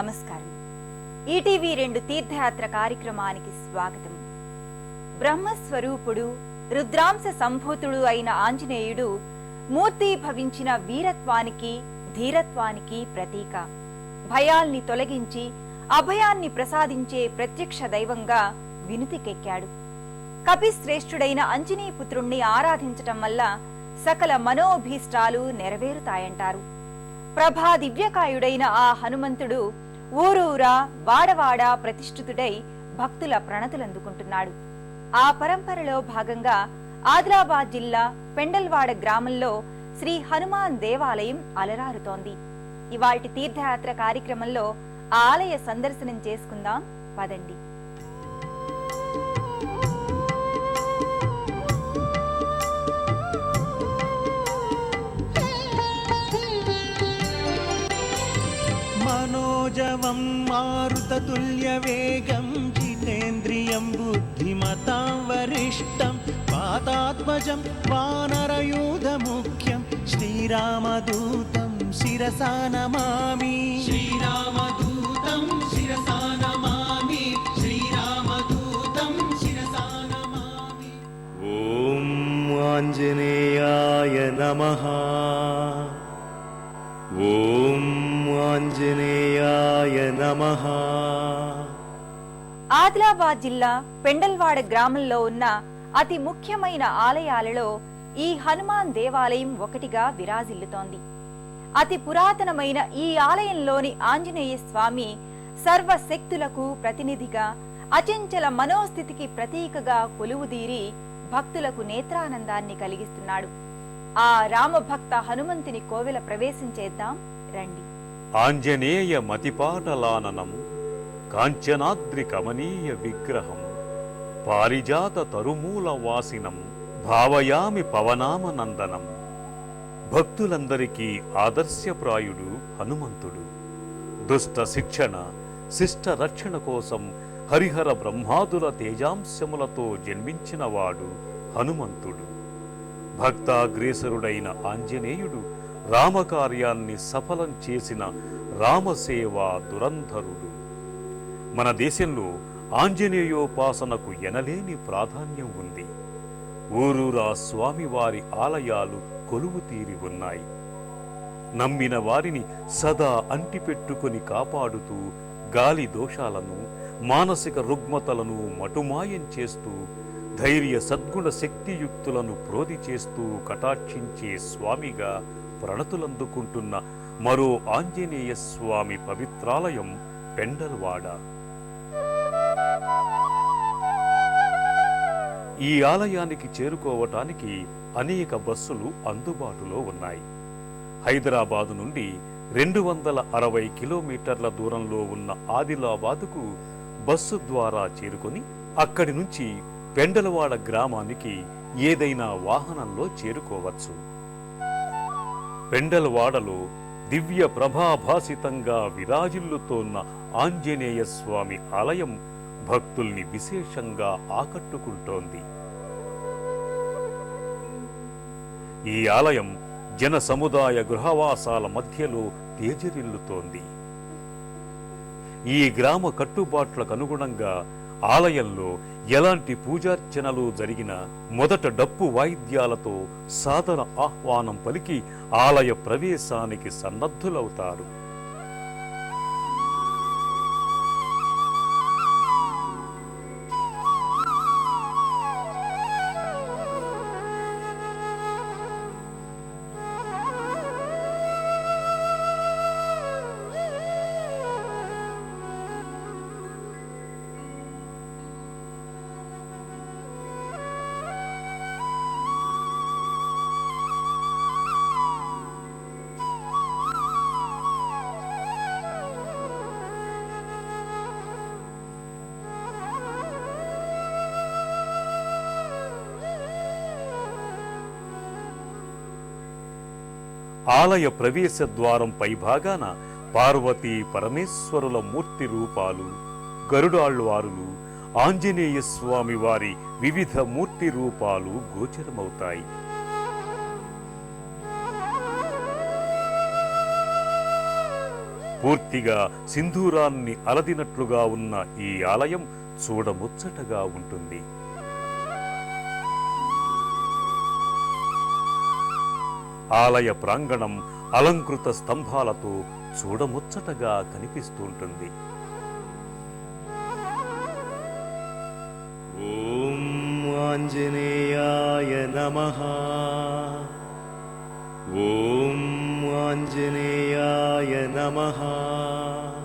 నమస్కారం. ఈటీవీ రెండు తీర్థయాత్ర కార్యక్రమానికి స్వాగతం. బ్రహ్మస్వరూపుడు రుద్రాంశ సంభూతుడు అయిన ఆంజనేయుడు మూర్తి భవించిన వీరత్వానికి ధీరత్వానికి ప్రతీక. భయాల్ని తొలగించి అభయాన్ని ప్రసాదించే ప్రత్యక్ష దైవంగా వినుతికెక్కాడు. కపిశ్రేష్ఠుడైన అంజనీపుత్రుణ్ణి ఆరాధించటం వల్ల సకల మనోభీష్టాలు నెరవేరుతాయంటారు. ప్రభా దివ్యకాయుడైన ఆ హనుమంతుడు ఊరూరా వాడవాడ ప్రతిష్ఠితుడై భక్తుల ప్రణతులందుకుంటున్నాడు. ఆ పరంపరలో భాగంగా ఆదిలాబాద్ జిల్లా పెండల్వాడ గ్రామంలో శ్రీ హనుమాన్ దేవాలయం అలరారుతోంది. ఇవాల్టి తీర్థయాత్ర కార్యక్రమంలో ఆ ఆలయ సందర్శనం చేసుకుందాం పదండి. गं जितेन्द्रियं बुद्धिमतां वरिष्ठं पादात्मजं वानरयूधमुख्यं श्रीरामदूतं शिरसा नमामि। श्रीरामदूतं शिरसा नमामि। श्रीरामदूतं शिरसा नमामि। ॐ आञ्जनेयाय नमः। ॐ आञ्जनेयाय नमः। ఆదిలాబాద్ జిల్లా పెండల్వాడ గ్రామంలో ఉన్న అతి ముఖ్యమైన ఆలయాలలో ఈ హనుమాన్ దేవాలయం ఒకటిగా విరాజిల్లుతోంది. అతి పురాతనమైన ఈ ఆలయంలోని ఆంజనేయ స్వామి సర్వశక్తులకు ప్రతినిధిగా అచంచల మనోస్థితికి ప్రతీకగా కొలువుదీరి భక్తులకు నేత్రానందాన్ని కలిగిస్తున్నాడు. ఆ రామభక్త హనుమంతుని కోవెల ప్రవేశించేద్దాం రండి. ఆంజనేయ మతిపాటలాననం కాంచనాద్రి కమనీయ విగ్రహం పారిజాత తరుమూల వాసినం భావయామి పవనామనందనం భక్తులందరికీ ఆదర్శప్రాయుడు హనుమంతుడు. దుష్ట శిక్షణ శిష్ట రక్షణ కోసం హరిహర బ్రహ్మాదుల తేజాంశములతో జన్మించినవాడు హనుమంతుడు. భక్తాగ్రేసరుడైన ఆంజనేయుడు రామకార్యాన్ని సఫలం చేసిన రామసేవా దురంధరుడు. మన దేశంలో ఆంజనేయోపాసనకు ఎనలేని ప్రాధాన్యం ఉంది. ఊరూరా స్వామివారి ఆలయాలు కొలువు తీరి ఉన్నాయి. నమ్మిన వారిని సదా అంటిపెట్టుకుని కాపాడుతూ గాలి దోషాలను మానసిక రుగ్మతలను మటుమాయం చేస్తూ ధైర్య సద్గుణ శక్తియుక్తులను ప్రోధి చేస్తూ కటాక్షించే స్వామిగా ప్రణతులందుకుంటున్న మరో ఆంజనేయ స్వామి పవిత్రాలయం పెండల్వాడ. ఈ ఆలయానికి చేరుకోవటానికి అనేక బస్సులు అందుబాటులో ఉన్నాయి. హైదరాబాదు నుండి రెండు వందల అరవై కిలోమీటర్ల దూరంలో ఉన్న ఆదిలాబాదుకు బస్సు ద్వారా చేరుకొని అక్కడి నుంచి పెండలవాడ గ్రామానికి ఏదైనా వాహనంలో చేరుకోవచ్చు. పెండలవాడలో దివ్య ప్రభాభాసితంగా విరాజిల్లుతోన్న ఆంజనేయ స్వామి ఆలయం భక్తుల్ని విశేషంగా ఆకట్టుకుంటోంది. ఈ ఆలయం జన సముదాయ గృహవాసాల మధ్యలో తేజరిల్లుతోంది. ఈ గ్రామ కట్టుబాట్లకు అనుగుణంగా ఆలయంలో ఎలాంటి పూజార్చనలు జరిగిన మొదట డప్పు వాయిద్యాలతో సాధన ఆహ్వానం పలికి ఆలయ ప్రవేశానికి సన్నద్ధులవుతారు. ఆలయ ప్రవేశ ద్వారం పైభాగాన పార్వతీ పరమేశ్వరుల మూర్తి రూపాలు గరుడాళ్వారులు ఆంజనేయ స్వామి వారి వివిధ మూర్తి రూపాలు గోచరమవుతాయి. పూర్తిగా సింధూరాన్ని అలదినట్లుగా ఉన్న ఈ ఆలయం చూడముచ్చటగా ఉంటుంది. ఆలయ ప్రాంగణం అలంకృత స్తంభాలతో చూడముచ్చటగా కనిపిస్తుంటుంది. ఓం ఆంజనేయాయ నమః. ఓం ఆంజనేయాయ నమః.